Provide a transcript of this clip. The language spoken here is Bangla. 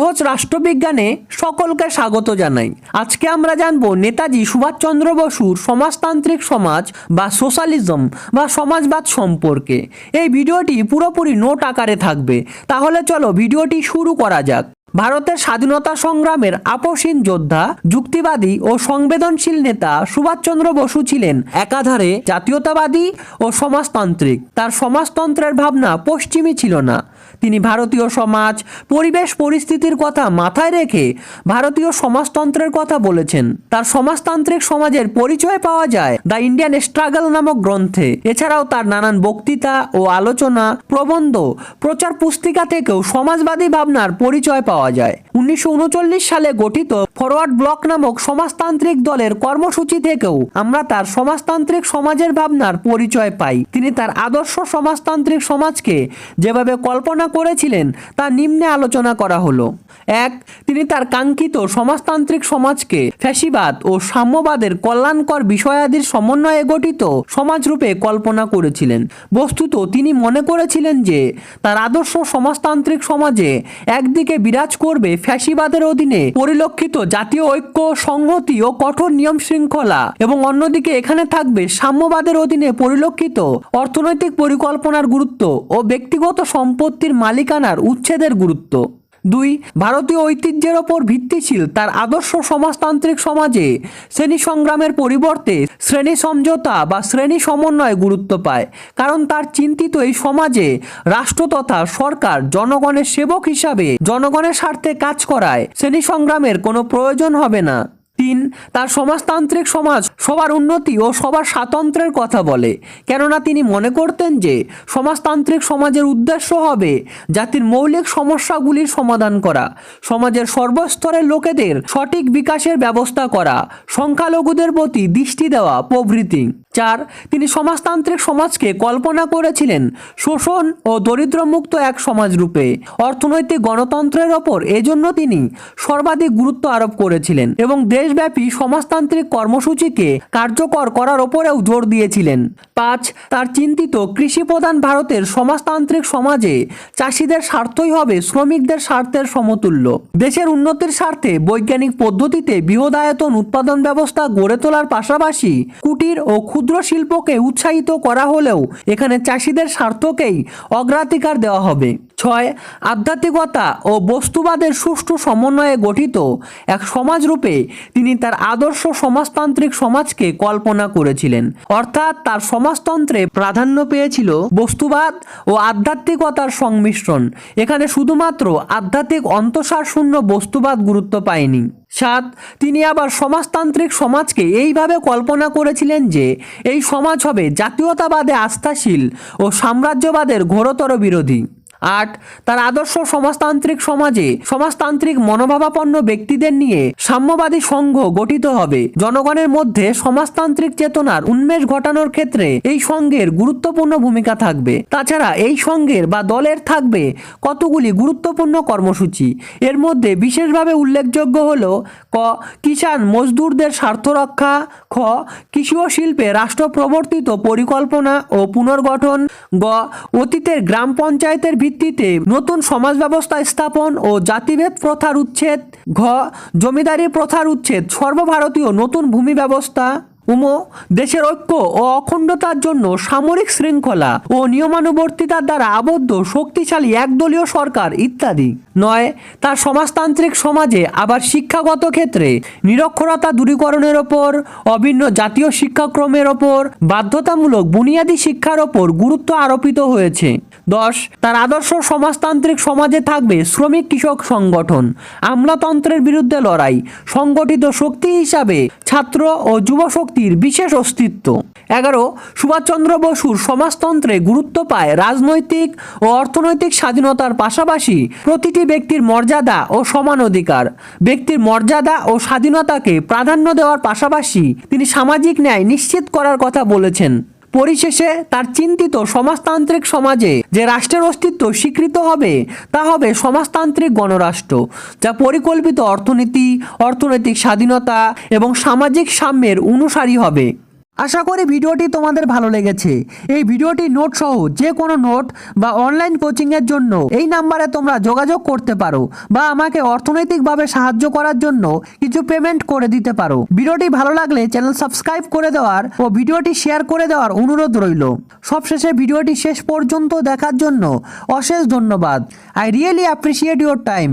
সহজ রাষ্ট্রবিজ্ঞানে সকলকে স্বাগত জানাই। আজকে আমরা জানব নেতাজি সুভাষচন্দ্র বসুর সমাজতান্ত্রিক সমাজ বা সোশ্যালিজম বা সমাজবাদ সম্পর্কে। এই ভিডিওটি পুরোপুরি নোট আকারে থাকবে। তাহলে চলো ভিডিওটি শুরু করা যাক। ভারতের স্বাধীনতা সংগ্রামের আপসীন যোদ্ধা, যুক্তিবাদী ও সংবেদনশীল নেতা সুভাষচন্দ্র বসু ছিলেন একাধারে জাতীয়তাবাদী ও সমাজতান্ত্রিক। তার সমাজতন্ত্রের ভাবনা পশ্চিমী ছিল না। তিনি ভারতীয় সমাজ, পরিবেশ, পরিস্থিতির কথা মাথায় রেখে ভারতীয় সমাজতন্ত্রের কথা বলেছেন। তার সমাজতান্ত্রিক সমাজের পরিচয় পাওয়া যায় দ্য ইন্ডিয়ান স্ট্রাগল নামক গ্রন্থে। এছাড়াও তার নানান বক্তৃতা ও আলোচনা, প্রবন্ধ, প্রচার পুস্তিকা থেকেও সমাজবাদী ভাবনার পরিচয় পাওয়া যায়। উনিশশো উনচল্লিশ সালে গঠিত ফরওয়ার্ড ব্লক নামক সমাজতান্ত্রিক দলের কর্মসূচি থেকেও আমরা তার সমাজতান্ত্রিক সমাজের ভাবনার পরিচয় পাই। তিনি তার আদর্শ সমাজতান্ত্রিক সমাজকে যেভাবে কল্পনা করেছিলেন তা নিম্নে আলোচনা করা হলো। এক, তিনি তার কাঙ্ক্ষিত সমাজতান্ত্রিক সমাজকে ফ্যাসিবাদ ও সাম্যবাদের কল্যাণকর বিষয়াদির সমন্বয়ে গঠিত সমাজরূপে কল্পনা করেছিলেন। বস্তুত তিনি মনে করেছিলেন যে, তার আদর্শ সমাজতান্ত্রিক সমাজে একদিকে বিরাজ করবে ফ্যাসিবাদের অধীনে পরিলক্ষিত জাতীয় ঐক্য, সংহতি ও কঠোর নিয়ম শৃঙ্খলা এবং অন্যদিকে এখানে থাকবে সাম্যবাদের অধীনে পরিলক্ষিত অর্থনৈতিক পরিকল্পনার গুরুত্ব ও ব্যক্তিগত সম্পত্তির মালিকানার উচ্ছেদের গুরুত্ব। দুই, ভারতীয় ঐতিহ্যের ওপর ভিত্তিশীল তার আদর্শ সমাজতান্ত্রিক সমাজে শ্রেণি সংগ্রামের পরিবর্তে শ্রেণি সমঝোতা বা শ্রেণি সমন্বয় গুরুত্ব পায়, কারণ তার চিন্তিত এই সমাজে রাষ্ট্র তথা সরকার জনগণের সেবক হিসাবে জনগণের স্বার্থে কাজ করায়, শ্রেণি সংগ্রামের কোনো প্রয়োজন হবে না। তিন, তার সমাজতান্ত্রিক সমাজ সবার উন্নতি ও সবার স্বাতন্ত্রের কথা বলে। কেননা তিনি মনে করতেন যে সমাজতান্ত্রিক সমাজের উদ্দেশ্য হবে জাতির মৌলিক সমস্যাগুলির সমাধান করা, সমাজের সর্বস্তরের লোকেদের সঠিক বিকাশের ব্যবস্থা করা, সংখ্যালঘুদের প্রতি দৃষ্টি দেওয়া প্রভৃতি। চার, তিনি সমাজতান্ত্রিক সমাজকে কল্পনা করেছিলেন শোষণ ও দরিদ্রমুক্ত এক সমাজ রূপে। অর্থনৈতিক গণতন্ত্রের ওপর এজন্য তিনি সর্বাধিক গুরুত্ব আরোপ করেছিলেন এবং দেশব্যাপী সমাজতান্ত্রিক কর্মসূচিকে কার্যকর করার ওপরেও জোর দিয়েছিলেন। পাঁচ, তার চিন্তিত কৃষি প্রধান ভারতের সমাজতান্ত্রিক সমাজে চাষিদের স্বার্থই হবে শ্রমিকদের স্বার্থের সমতুল্য। দেশের উন্নতির স্বার্থে বৈজ্ঞানিক পদ্ধতিতে বৃহদায়তন উৎপাদন ব্যবস্থা গড়ে তোলার পাশাপাশি কুটির ও ক্ষুদ্র শিল্পকে উৎসাহিত করা হলেও এখানে চাষিদের স্বার্থকেই অগ্রাধিকার দেওয়া হবে। ছয় আধ্যাত্মিকতা ও বস্তুবাদের সুষ্ঠু সমন্বয়ে গঠিত এক সমাজরূপে তিনি তার আদর্শ সমাজতান্ত্রিক সমাজকে কল্পনা করেছিলেন। অর্থাৎ তার সমাজতন্ত্রে প্রাধান্য পেয়েছিল বস্তুবাদ ও আধ্যাত্মিকতার সংমিশ্রণ। এখানে শুধুমাত্র আধ্যাত্মিক অন্তঃসার শূন্য বস্তুবাদ গুরুত্ব পায়নি। সাত, তিনি আবার সমাজতান্ত্রিক সমাজকে এইভাবে কল্পনা করেছিলেন যে এই সমাজ হবে জাতীয়তাবাদে আস্থাশীল ও সাম্রাজ্যবাদের ঘোরতর বিরোধী। আট, তার আদর্শ সমাজতান্ত্রিক সমাজে সমাজতান্ত্রিক মনোভাবাপন্ন ব্যক্তিদের নিয়ে সাম্যবাদী সংঘ গঠিত হবে। জনগণের মধ্যে সমাজতান্ত্রিক চেতনার উন্মেষ ঘটানোর ক্ষেত্রে এই সংঘের গুরুত্বপূর্ণ ভূমিকা থাকবে। তাছাড়া এই সংঘের বা দলের থাকবে কতগুলি গুরুত্বপূর্ণ কর্মসূচি। এর মধ্যে বিশেষভাবে উল্লেখযোগ্য হল ক, কিষাণ মজদুরদের স্বার্থ রক্ষা, খ, কৃষি ও শিল্পে রাষ্ট্র প্রবর্তিত পরিকল্পনা ও পুনর্গঠন, গ, অতীতের গ্রাম পঞ্চায়েতের ভিত্তিতে নতুন সমাজ ব্যবস্থা স্থাপন ও জাতিভেদ প্রথার উচ্ছেদ, ঘ, জমিদারি প্রথার উচ্ছেদ, সর্বভারতীয় নতুন ভূমি ব্যবস্থা উমো, দেশের ঐক্য ও অখণ্ডতার জন্য সামরিক শৃঙ্খলা ও নিয়মানুবর্তিতার দ্বারা আবদ্ধ, শক্তিশালী একদলীয় সরকার ইত্যাদি। নয়, তার সমাজতান্ত্রিক সমাজে আবার শিক্ষাগত ক্ষেত্রে নিরক্ষরতা দূরীকরণের ওপর, অভিন্ন জাতীয় শিক্ষাক্রমের ওপর, বাধ্যতামূলক বুনিয়াদী শিক্ষার ওপর গুরুত্ব আরোপিত হয়েছে। দশ, তার আদর্শ সমাজতান্ত্রিক সমাজে থাকবে শ্রমিক কৃষক সংগঠন, আমলাতন্ত্রের বিরুদ্ধে লড়াই, সংগঠিত শক্তি হিসাবে ছাত্র ও যুব শক্তির বিশেষ অস্তিত্ব। এগারো, সুভাষচন্দ্র বসুর সমাজতন্ত্রে গুরুত্ব পায় রাজনৈতিক ও অর্থনৈতিক স্বাধীনতার পাশাপাশি প্রতিটি ব্যক্তির মর্যাদা ও সমান অধিকার। ব্যক্তির মর্যাদা ও স্বাধীনতাকে প্রাধান্য দেওয়ার পাশাপাশি তিনি সামাজিক ন্যায় নিশ্চিত করার কথা বলেছেন। পরিশেষে তার চিন্তিত সমাজতান্ত্রিক সমাজে যে রাষ্ট্রের অস্তিত্ব স্বীকৃত হবে, তা হবে সমাজতান্ত্রিক গণরাষ্ট্র, যা পরিকল্পিত অর্থনীতি, অর্থনৈতিক স্বাধীনতা এবং সামাজিক সাম্যের অনুসারী হবে। আশা করি ভিডিওটি তোমাদের ভালো লেগেছে। এই ভিডিওটি নোট সহ যে কোনো নোট বা অনলাইন কোচিংয়ের জন্য এই নাম্বারে তোমরা যোগাযোগ করতে পারো বা আমাকে অর্থনৈতিকভাবে সাহায্য করার জন্য কিছু পেমেন্ট করে দিতে পারো। ভিডিওটি ভালো লাগলে চ্যানেল সাবস্ক্রাইব করে দেওয়ার ও ভিডিওটি শেয়ার করে দেওয়ার অনুরোধ রইল। সবশেষে ভিডিওটি শেষ পর্যন্ত দেখার জন্য অশেষ ধন্যবাদ। I really appreciate your time